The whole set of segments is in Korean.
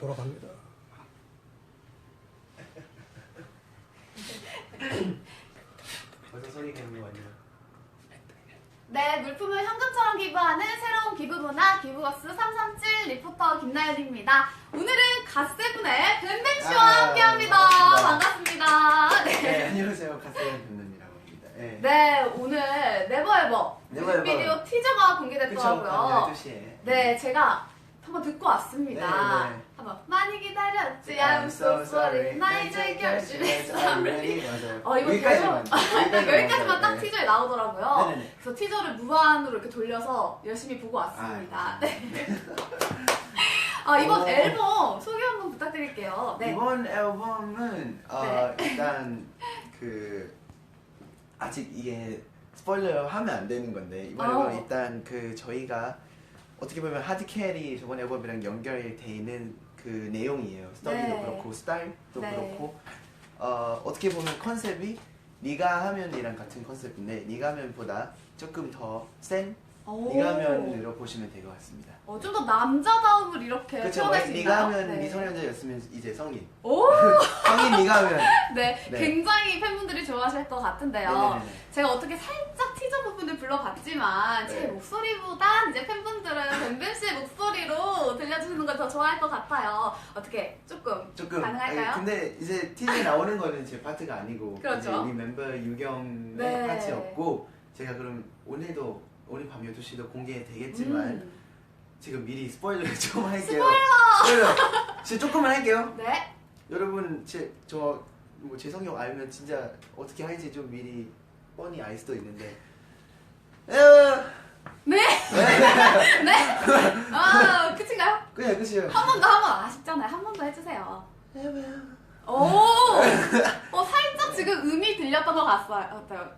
돌아갑니다. 벌써 소리 내는 거 아니야? 네, 물품을 현금처럼 기부하는 새로운 기부 문화 기부박스 337 리포터 김나연입니다. 오늘은 갓세븐의 뱀뱀씨와 아, 함께합니다. 반갑습니다. 반갑습니다. 네. 네, 안녕하세요. 가스연 변론이라고 합니다. 네. 네, 오늘 네버에버 네버에버. 뮤직비디오 티저가 그쵸, 공개됐더라고요. 밤 12시에. 네, 제가 한번 듣고 왔습니다. 네, 네. 한번 많이 기다렸지. I'm so sorry. 나나 이제 결심했어. I'm ready. 어, 이거 여기까지만. 여기까지만. 딱 네. 티저에 나오더라고요. 네네네. 그래서 티저를 무한으로 이렇게 돌려서 열심히 보고 왔습니다. 아, 네. 아, 이번 오. 앨범 소개 한번 부탁드릴게요. 네. 이번 앨범은 어, 일단 그 아직 이게 스포일러 하면 안 되는 건데 이번 어. 앨범 일단 그 저희가 어떻게 보면 하드캐리 저번 앨범이랑 연결돼 있는 그 내용이에요. 스토리도 네. 그렇고 스타일도 네. 그렇고 어, 어떻게 보면 컨셉이 네가 하면이랑 같은 컨셉인데 네가 하면보다 조금 더센 오. 네가 하면으로 보시면 될 것 같습니다. 어, 좀 더 남자다움을 이렇게. 표현할 수 있나요? 하면 네. 미소년자였으면 이제 성인. 오! 성인 네가 하면 네, 네. 굉장히 팬분들이 좋아하실 것 같은데요. 네네네. 제가 어떻게 살짝 부분을 불러봤지만 제 네. 목소리보다 이제 팬분들은 뱀뱀 씨의 목소리로 들려주시는 걸 더 좋아할 것 같아요. 어떻게 조금 조금 가능할까요? 아니, 근데 이제 TV에 나오는 거는 제 파트가 아니고 그렇죠. 이제 우리 멤버 유경의 네. 파트였고 제가 그럼 오늘도 오늘 밤 12시도 공개되겠지만 음. 지금 미리 스포일러를 좀 할게요 스포일러! 진짜 조금만 할게요 네. 여러분 제저뭐 재성형 알면 진짜 어떻게 할지 좀 미리 뻔히 알 수도 있는데 에, 네? 네? 아, 끝인가요? 그냥 끝이에요 한 번 더, 한 번 아쉽잖아요. 한 번 더 해주세요. 오! 어, 살짝 지금 음이 들렸던 것 같아요. 어때요?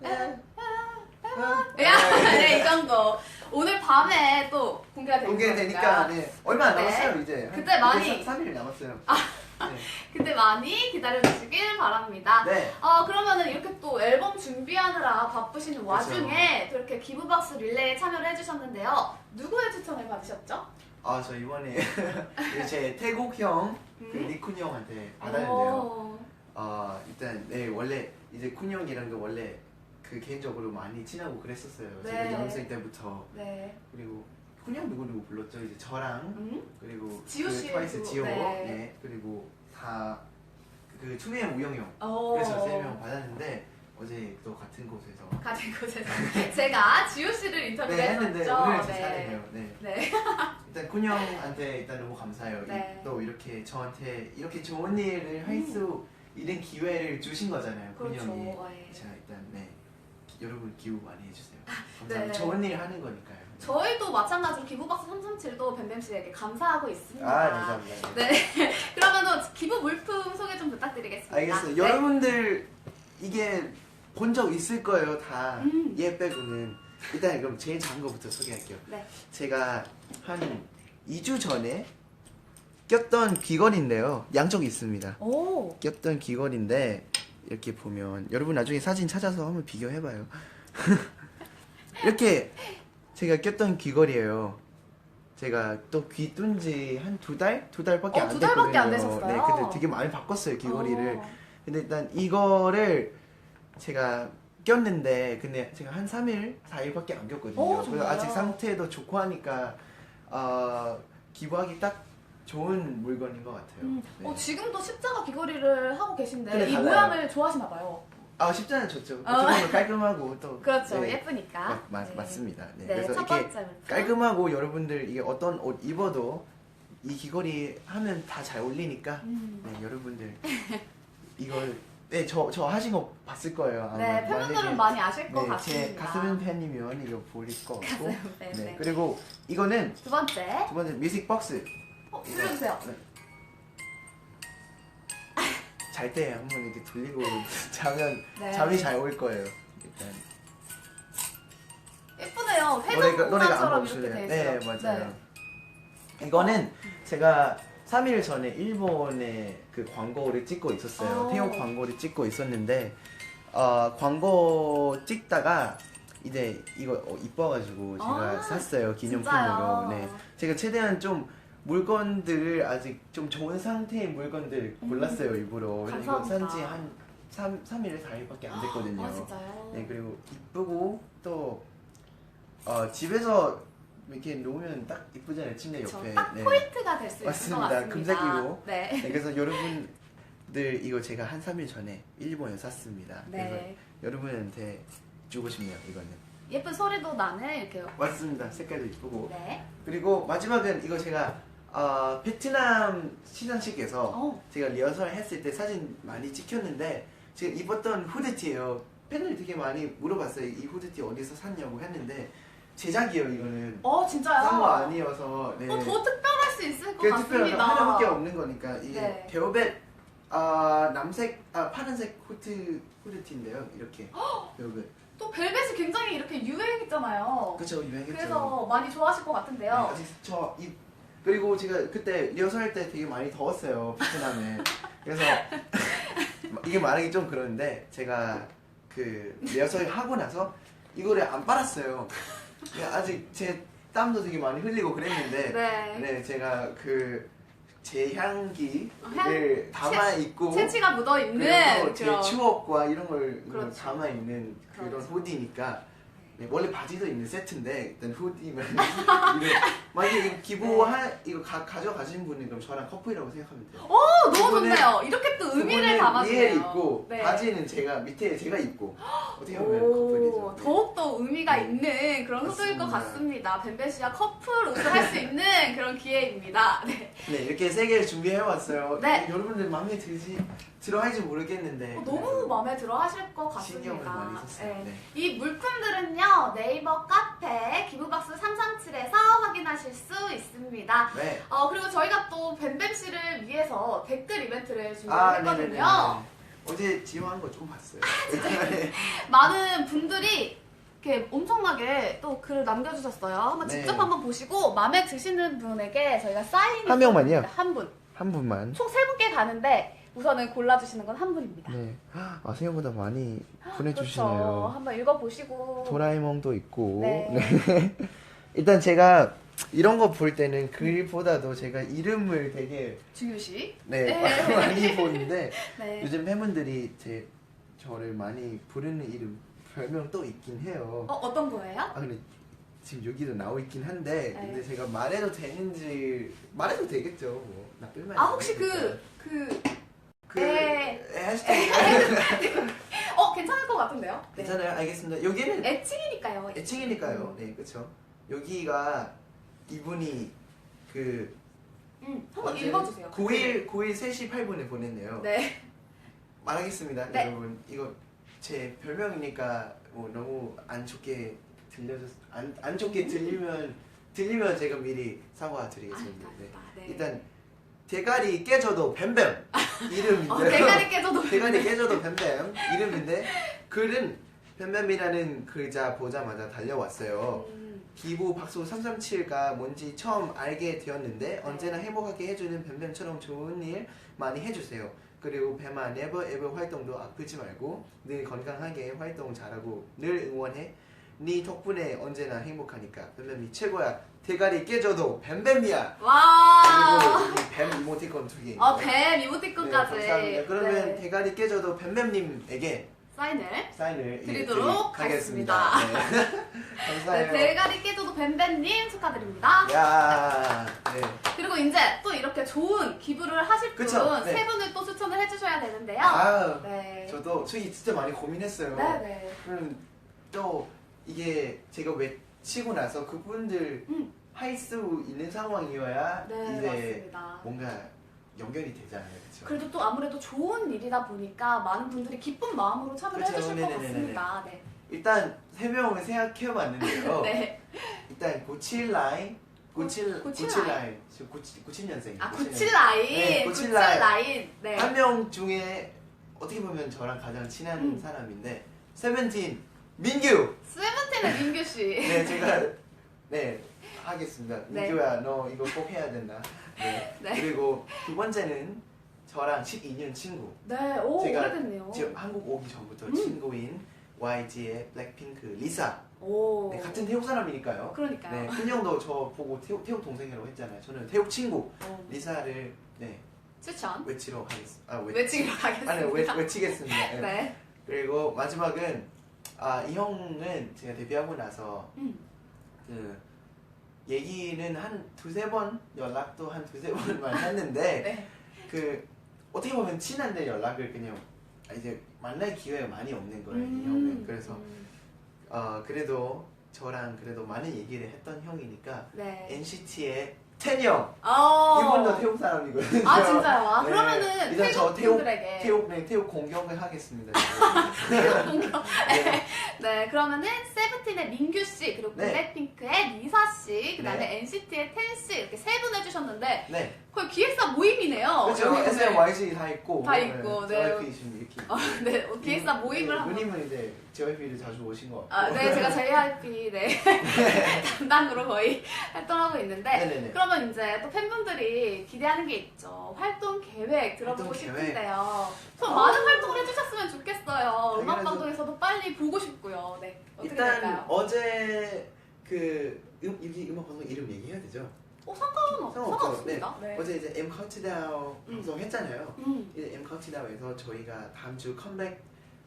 야, 네, 이 정도. 오늘 밤에 또 공개가 되니까. 공개되니까 네. 얼마 안 네. 남았어요 이제 한 그때 많이- 3 일 남았어요 네. 그때 많이 기다려주시길 바랍니다. 네. 어, 그러면은 이렇게 또 앨범 준비하느라 그렇죠. 와중에 또 이렇게 기부박스 릴레이에 참여를 해주셨는데요. 누구의 추천을 받으셨죠? 아 저 이번에 제 태국 형 그 음? 리쿤 형한테 받았는데요. 오. 아 일단 네 원래 이제 쿤 형이랑도 원래 그 개인적으로 많이 친하고 그랬었어요. 제가 네. 연습생 때부터 네. 그리고 쿤형 누구 누구 불렀죠? 이제 저랑 음? 그리고 지호 그 씨 트와이스 지호 네. 네. 그리고 다그 투명 우영 형 오. 그래서 세명 받았는데 어제 또 같은 곳에서 같은 곳에서 제가 지호 씨를 인터뷰를 네. 오늘 제 차례예요. 네. 네. 일단 쿤 형한테 일단 너무 감사해요. 이- 네. 또 이렇게 저한테 이렇게 좋은 일을 할 수 있는 기회를 주신 거잖아요. 쿤 그렇죠. 형이. 네. 제가 일단 네 기- 여러분 기부 많이 해주세요. 네. 감사합니다. 좋은 일 하는 거니까요. 저희도 마찬가지로 기부박스 337도 뱀뱀 씨에게 감사하고 있습니다. 아 감사합니다. 네. 그러면 기부 물품 소개 좀 부탁드리겠습니다. 알겠어요. 네. 여러분들 이게 본 적 있을 거예요. 다 음. 얘 빼고는 일단 그럼 제일 작은 거부터 소개할게요. 네. 제가 한 2주 전에 꼈던 귀걸이인데요. 양쪽이 있습니다. 오. 꼈던 귀걸이인데 이렇게 보면 여러분 나중에 사진 찾아서 한번 비교해봐요. 이렇게 제가 꼈던 귀걸이에요. 제가 또 귀 뚫은 지한 두 달? 두 달밖에 어, 안두 됐거든요. 달밖에 안 되셨어요? 네, 근데 되게 많이 바꿨어요 귀걸이를. 어. 근데 일단 이거를 제가 꼈는데 근데 제가 한 3일, 4일밖에 안 꼈거든요. 오, 그래서? 아직 상태도 좋고 하니까 어, 기부하기 딱 좋은 물건인 것 같아요. 음. 네. 어, 지금도 십자가 귀걸이를 하고 계신데 근데 이 달라요. 모양을 좋아하시나 봐요. 아 쉽잖아요, 좋죠. 어. 어떻게 보면 깔끔하고 또 그렇죠. 네, 예쁘니까. 맞, 맞, 네. 맞습니다. 네. 네, 그래서 첫 이렇게 번째 물품. 깔끔하고 여러분들 이게 어떤 옷 입어도 이 귀걸이 하면 다 잘 어울리니까 음. 네, 여러분들 이걸 네, 저, 저 하신 거 봤을 거예요. 아마. 네, 팬분들은 만약에 많이 아실 것 네, 제 같습니다. 가스면 팬이면 이거 보일 것 같고. 가스면 팬, 네. 네. 그리고 이거는 두 번째. 두 번째 뮤직 박스. 어, 이거. 들려주세요. 네. 잘 때 한 번 이렇게 돌리고 자면 네. 잠이 잘 올 거예요. 일단 예쁘네요. 노래가 노래가 안 이렇게 멈추네요. 있어요. 네, 맞아요. 이거는 제가 3일 전에 일본에 그 광고를 찍고 있었어요. 오. 태국 광고를 찍고 있었는데 어, 광고 찍다가 이제 이거 어, 이뻐가지고 제가 아, 샀어요 기념품으로. 진짜요? 네, 제가 최대한 좀 물건들을 아직 좀 좋은 상태의 물건들 골랐어요 일부러. 이거 음. 감사합니다. 산지 한 3, 3일 4일밖에 안 됐거든요. 아 진짜요? 네 그리고 이쁘고 또 어, 집에서 이렇게 놓으면 딱 이쁘잖아요 침대 그쵸. 옆에. 딱 네. 포인트가 될 수 있을 것 맞습니다. 같습니다. 금색이고. 네. 네, 그래서 여러분들 이거 제가 한 3일 전에 일본에 샀습니다. 그래서 네. 여러분한테 주고 싶네요 이거는. 예쁜 소리도 나는 이렇게. 맞습니다. 색깔도 이쁘고. 네. 그리고 마지막은 이거 제가 어, 베트남 시상식에서 어. 제가 리허설 했을 때 사진 많이 찍혔는데 제가 입었던 후드티예요. 팬들이 되게 많이 물어봤어요. 이 후드티 어디서 샀냐고 했는데 제작이에요 이거는. 어 진짜요? 싼거 아니어서. 네. 어, 더 특별할 수 있을 것 같습니다. 하나밖에 없는 거니까 이게 네. 베오벳 아 남색 아 파란색 후드 후드티인데요. 이렇게 베오벳. 또 벨벳이 굉장히 이렇게 유행했잖아요. 그쵸 유행했죠. 그래서 많이 좋아하실 것 네, 같은데요. 아직 저이 그리고 제가 그때 리허설 할때 되게 많이 더웠어요 베트남에. 그래서 이게 말하기 좀 그런데 제가 그 리허설 하고 나서 이거를 안 빨았어요. 아직 제 땀도 되게 많이 흘리고 그랬는데 네. 네, 제가 그 제 향기를 향- 담아 있고 채취가 묻어 있는 그리고 제 그런. 추억과 이런 걸 그렇죠. 담아 있는 그런 그렇죠. 후디니까 네, 원래 바지도 있는 세트인데 일단 후디만 만약에 기부하 이거 가, 가져가신 분은 그럼 저랑 커플이라고 생각하면 돼요. 어, 너무 그분은- 좋네요. 이렇게 또 의미를 그분은 담아주네요. 위에 입고 네. 바지는 제가 밑에 제가 입고 어떻게 보면 오, 커플이죠. 네. 더욱더 의미가 네. 있는 그런 후드일 것. 같습니다. 벤베시와 커플 옷을 할 수 있는 그런 기회입니다. 네. 네 이렇게 세 개를 준비해 왔어요. 네. 여러분들 마음에 들지 들어 할지 모르겠는데 어, 너무 마음에 들어 하실 것 신경을 같습니다. 많이 썼어요. 네. 네. 이 물품들은요, 네이버 카페 기부박스 337에서 확인하실 수 있습니다. 네. 어, 그리고 저희가 또 벤뱀 씨를 위해서 댓글 이벤트를 아, 준비했거든요. 네네네. 어제 지효한 거 좀 봤어요. 네. 많은 분들이 이렇게 엄청나게 또 글을 남겨주셨어요. 한번 네. 직접 한번 보시고 마음에 드시는 분에게 저희가 사인을 한 명만요? 한 분. 한 분만. 총 세 분께 가는데 우선은 골라주시는 건 한 분입니다. 네. 아 생각보다 많이 그렇죠. 보내주시네요. 한번 읽어보시고. 도라에몽도 있고. 네. 네. 일단 제가 이런 거 볼 때는 글보다도 제가 이름을 되게 중요시. 네, 네. 많이 보는데 네. 요즘 팬분들이 제 저를 많이 부르는 이름 별명 또 있긴 해요. 어, 어떤 거예요? 아 근데 지금 여기도 나와 있긴 한데 네. 근데 제가 말해도 되는지 말해도 되겠죠. 뭐 나쁜 말. 아, 혹시 그, 그, 그 네. 해시태그 어, 괜찮을 것 같은데요? 네. 괜찮아요. 알겠습니다. 여기는 애칭이니까요. 애칭이니까요. 네, 그렇죠. 여기가 이분이 그 음, 한번? 읽어주세요. 9일 9일 3시 8분에 보냈네요. 네. 말하겠습니다, 네. 여러분. 이거 제 별명이니까 뭐 너무 안 좋게 들려서 안, 안 좋게 들리면 들리면 제가 미리 사과드리겠습니다. 네. 아, 네. 일단 대가리 깨져도 뱀뱀 이름인데 어, 대가리 깨져도 대가리 깨져도 뱀뱀 이름인데 글은 뱀뱀이라는 글자 보자마자 달려왔어요. 음, 기부 박수 337가 뭔지 처음 알게 되었는데 언제나 행복하게 해주는 뱀뱀처럼 좋은 일 많이 해주세요. 그리고 뱀아 네버 에버 활동도 아프지 말고 늘 건강하게 활동 잘하고 늘 응원해. 네 덕분에 언제나 행복하니까 뱀뱀이 최고야. 대가리 깨져도 뱀뱀이야. 와. 그리고 여기 뱀 이모티콘 두 개. 어, 뱀 네, 이모티콘까지. 감사합니다. 그러면 네. 대가리 깨져도 뱀뱀님에게 사인을. 사인을 예, 드리도록 드리겠습니다. 네. 네, 감사해요. 대가리 깨져도 뱀뱀님 축하드립니다. 야, 네. 그리고 이제 또 이렇게 좋은 기부를 하실 분 그쵸, 세 네. 분을 또 추천을 해주셔야 되는데요. 아, 네. 저도 저희 진짜 많이 고민했어요. 네네. 그럼 또 이게 제가 외치고 나서 그분들 음. 할수 있는 상황이어야 네, 이제 맞습니다. 뭔가 연결이 되잖아요, 그렇죠? 그래도 또 아무래도 좋은 일이다 보니까 많은 분들이 기쁜 마음으로 참여를 해주실 것. 같습니다. 네. 일단 세 명을 생각해봤는데요. 네. 일단 97라인, 97 97 97라인, 97년생. 아, 97라인. 네, 97 97라인. 라인. 네. 한 명 중에 어떻게 보면 저랑 가장 친한 음. 사람인데 세븐틴 민규. 세븐틴의 민규 씨. 네, 제가 네 하겠습니다. 네. 민규야, 너 이거 꼭 해야 된다. 네. 네. 그리고 두 번째는 저랑 12년 친구. 네. 오, 제가 오래됐네요. 지금 한국 오기 전부터 음. 친구인 YG의 블랙핑크 리사 오. 네, 같은 태국 사람이니까요. 네, 그러니까요. 큰형도 저 보고 태국, 태국 동생이라고 했잖아요. 저는 태국 친구 오. 리사를 네, 추천. 외치러 가겠습니다. 아, 외, 외치기로 가겠습니다. 아니, 외, 외치겠습니다. 네. 네. 그리고 마지막은 아, 이 형은 제가 데뷔하고 나서 음. 그 얘기는 한 두세 번 연락도 한 두세 번만 했는데 네. 그 어떻게 보면 친한데 연락을 그냥 아, 이제 만날 기회가 많이 없는 거예요 이 음. 형은 그래서 음. 어 그래도 저랑 그래도 많은 얘기를 했던 형이니까 네. NCT의 텐형 어. 이분도 태국 사람이거든요. 아 진짜요? 아, 네. 그러면은 일단 저 태국 태국 분들에게 태국 네, 태국 공격을 하겠습니다. 네. 네, 그러면은 세븐틴의 민규 씨, 그리고 네. 블랙핑크의 리사 씨, 그다음에 네. NCT의 텐 씨, 이렇게 세 분 해주셨는데 네. 거의 기획사 모임이네요. 그렇죠. 여기 SM, 오늘. YG 다 있고 다 있고, 네. JYP 지금 이렇게 어, 네, 기획사 모임을 한번. 누님은 이제 JYP를 자주 오신 것 같고. 아, 네, 제가 JYP 네 담당으로 거의 활동하고 있는데 네네네. 그러면 이제 또 팬분들이 기대하는 게 있죠. 활동 계획 들어보고 활동 계획. 싶은데요. 더 어. 많은 활동을 해주셨으면 좋겠어요. 음악 당연하죠. 방송에서도 빨리 보고 싶고요. 네, 어떻게 일단 될까요? 어제 그 음, 여기 음악 방송 이름 얘기해야 되죠? 어, 상관없, 상관없죠. 상관없습니다. 네. 어제 이제 M 카운트다운 음. 방송 했잖아요. 음, 이제 M 카운트다운에서 저희가 다음 주 컴백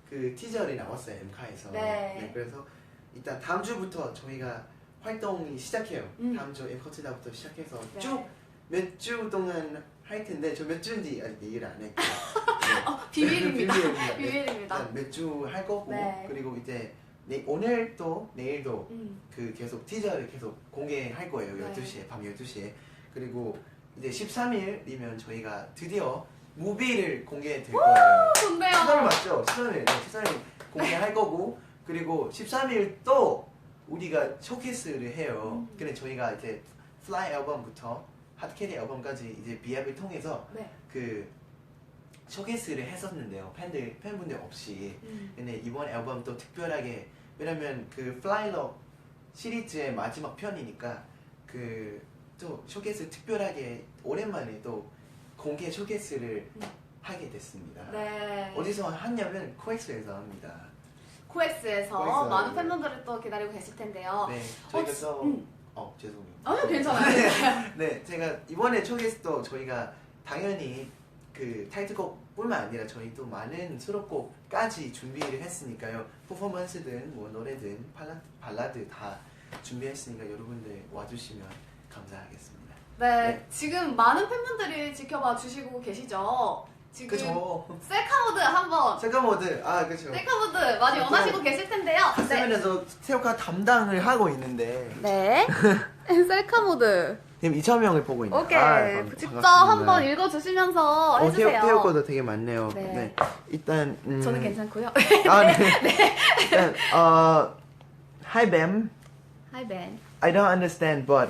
그 티저를 나왔어요 M카에서. 네. 그래서 일단 다음 주부터 저희가 활동이 시작해요. 음. 다음 주 M 카운트다운부터 시작해서 네. 쭉몇 주 동안 할 텐데 저 몇 주인지 아직 얘기를 안 했고. 어, 비밀입니다. 비밀입니다. 네. 비밀입니다. 몇 주 할 거고 네. 그리고 이제 내, 오늘 또 내일도 음, 그 계속 티저를 계속 공개할 거예요. 네. 12시에 밤 12시에. 그리고 이제 13일이면 저희가 드디어 무비를 공개해 드릴 거예요. 13일 좋네요. 맞죠? 13일. 네, 13일 공개할 거고 그리고 13일 또 우리가 쇼케이스를 해요. 음. 근데 저희가 이제 플라이 앨범부터 핫캐리 앨범까지 이제 비앱을 통해서 네. 그 쇼케이스를 했었는데요. 팬들 팬분들 없이. 음, 근데 이번 앨범 또 특별하게 왜냐면 그 플라이럭 시리즈의 마지막 편이니까 그 또 쇼케이스 특별하게 오랜만에 또 공개 쇼케이스를 음. 하게 됐습니다. 네. 어디서 하냐면 코엑스에서 합니다. 코엑스에서 코엑스. 많은 팬분들이 또 기다리고 계실 텐데요. 네, 저희가 어, 또 음. 어, 죄송해요. 아니요, 괜찮아요. 네, 제가 이번에 쇼케이스도 저희가 당연히 그 타이틀곡뿐만 아니라 저희 또 많은 수록곡까지 준비를 했으니까요. 퍼포먼스든 뭐 노래든 발라, 발라드 다 준비했으니까 여러분들 와주시면 감사하겠습니다. 네, 네. 지금 많은 팬분들이 지켜봐 주시고 계시죠. 지금 그죠? 셀카모드 한번 세카모드 아 그죠? 셀카모드 많이 셀카- 원하시고 계실 텐데요. 네. 가세면에서 세오카 담당을 하고 있는데 네. 셀카모드. 지금 2천 명을 보고 있네요. 오케이. 아, 반- 직접 반갑습니다. 한번 읽어주시면서 어, 해주세요. 태우, 태우 거도 되게 많네요. 네. 네. 일단 음, 저는 괜찮고요. 아, 네. 일단 어, Hi Bam. Hi Ben. I don't understand, but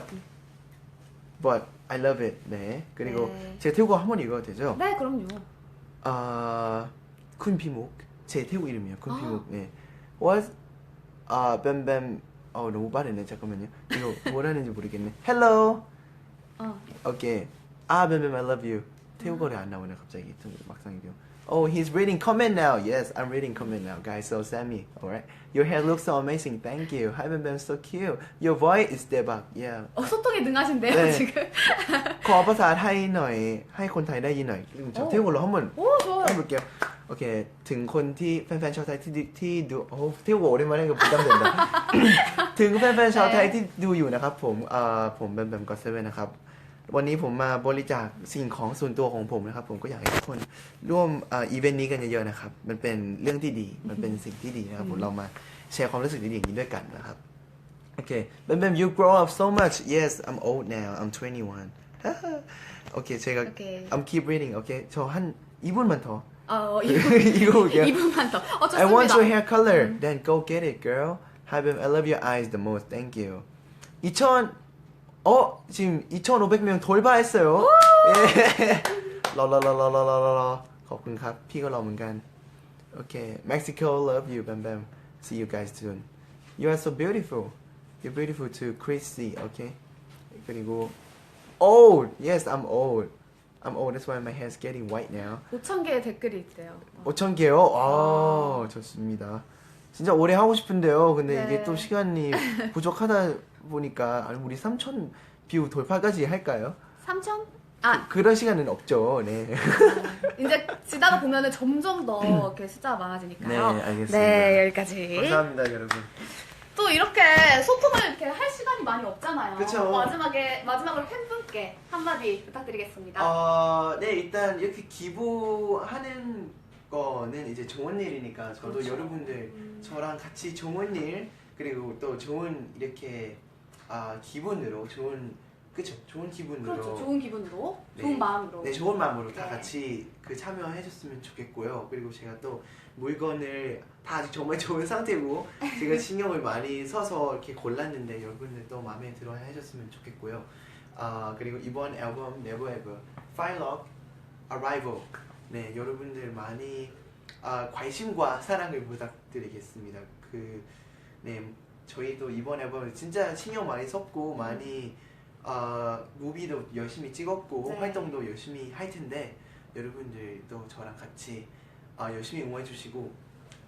but I love it. 네. 그리고 네. 제가 태국어 한번 읽어도 되죠? 네, 그럼요. 아, 쿤피묵. 제 태국 이름이에요. 아. 쿤피묵. 네. What? 아, 뱀뱀. 어, 너무 빠르네. 잠깐만요. 이거 뭐라는지 모르겠네. Hello. 어. 오케이. 아, 뱀뱀, I love you. 태국어를 안 나오네 갑자기. 좀 막상 이겨. Oh, he's reading comment now. Yes, I'm reading comment now, guys. So send me. All right. Your hair looks so amazing. Thank you. Hi, Bam Bam, so cute. Your voice is 대박. Yeah. 어, 소통에 능하신데요, 네. 지금. ขอภาษาไทยหน่อย ให้คนไทยได้ยินหน่อย โอ้ เที่ยวหัวเราะ한번 오, 좋아요. 해볼게요. 오케이. ถึงคนที่แฟนๆชาวไทยที่ดูที่ดูโอ้เที่ยวหัวโอเรมาเล่นกับ 부담된다. ถึงแฟนๆชาวไทยที่ดูอยู่นะครับผมเอ่อผมแบมแบมก็เซเว่นนะครับ วันนี้ผมมาบริจาคสิ่งของส่วนตัวของผมนะครับ ผมก็อยากให้ทุกคนร่วมเอ่อีเวนต์นี้กันเยอะๆนะครับ มันเป็นเรื่องที่ดี มันเป็นสิ่งที่ดีนะครับผมเรามาแชร์ความรู้สึกดีๆอย่างนี้ด้วยกันนะครับ Okay, Bam Bam, you grow up so much. Yes, I'm old now. I'm 21. okay, 제가 오케이. I'm keep reading. Okay, 저 한 2분만 더. 어, 2분, 이거 볼게요. 2분만 더. 어, 좋습니다. I want your hair color. Then go get it, girl. Hi, Bam. I love your eyes the most. Thank you. 2000 어, 지금 2,500명 돌파했어요. 예. 러러러러러러러. ขอบคุณครับ พี่ก็รอเหมือนกัน Okay, Mexico love you, Bam Bam. See you guys soon. You are so beautiful. You're beautiful too, Chrissy. Okay. 그리고 old. Yes, I'm old. I'm old. That's why my hair's getting white now. 5천 개의 댓글이 있대요. 5천 개요? 아, 좋습니다. 진짜 오래 하고 싶은데요. 근데 네. 이게 또 시간이 부족하다 보니까 아니, 우리 3천 뷰 돌파까지 할까요? 삼천? 아 그, 런 시간은 없죠. 네. 이제 지나가 보면은 점점 더 이렇게 숫자가 많아지니까요. 네, 알겠습니다. 네, 여기까지. 감사합니다, 여러분. 또 이렇게 소통을 이렇게 할 시간이 많이 없잖아요. 그쵸. 마지막에 마지막으로 팬분께 한마디 부탁드리겠습니다. 어, 네, 일단 이렇게 기부하는 거는 이제 좋은 일이니까 저도 그렇죠. 여러분들 저랑 같이 좋은 일 그리고 또 좋은 이렇게 아, 기분으로 좋은 그쵸 좋은 기분으로 그렇죠. 좋은 기분으로, 네. 좋은 마음으로. 네 좋은 마음으로 다 네. 같이 그 참여해줬으면 좋겠고요. 그리고 제가 또 물건을 다 아직 정말 좋은 상태고 제가 신경을 많이 써서 이렇게 골랐는데 여러분들 또 마음에 들어 해줬으면 좋겠고요. 아 그리고 이번 앨범 Never Ever Fire Arrival 네 여러분들 많이 아, 관심과 사랑을 부탁드리겠습니다. 그네 저희도 이번 앨범을 진짜 신경 많이 썼고 많이 아 무비도 열심히 찍었고 네. 활동도 열심히 할 텐데 여러분들도 저랑 같이 아, 열심히 응원해 주시고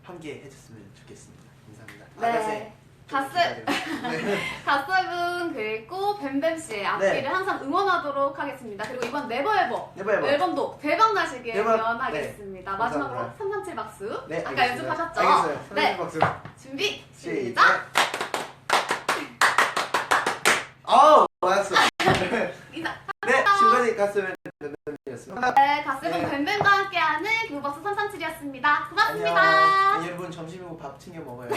함께 해줬으면 좋겠습니다. 감사합니다. 네. 가스 네. 가스분 그리고 뱀뱀 씨의 앞길을 네. 항상 응원하도록 하겠습니다. 그리고 이번 네버에버 네버 에버. 앨범도 대박 나시길. 기원하겠습니다. 네. 마지막으로 감사합니다. 337 박수. 네, 아까 알겠습니다. 연습하셨죠? 알겠어요. 네. 박수. 준비 시작. 시작. 아우 맞았어. 인사. 네 지금까지 가수는 뱀뱀이었습니다. 네, 가스분 네. 뱀뱀과 함께 337이었습니다. 고맙습니다. 안녕. 여러분 점심이고 밥 챙겨 먹어요.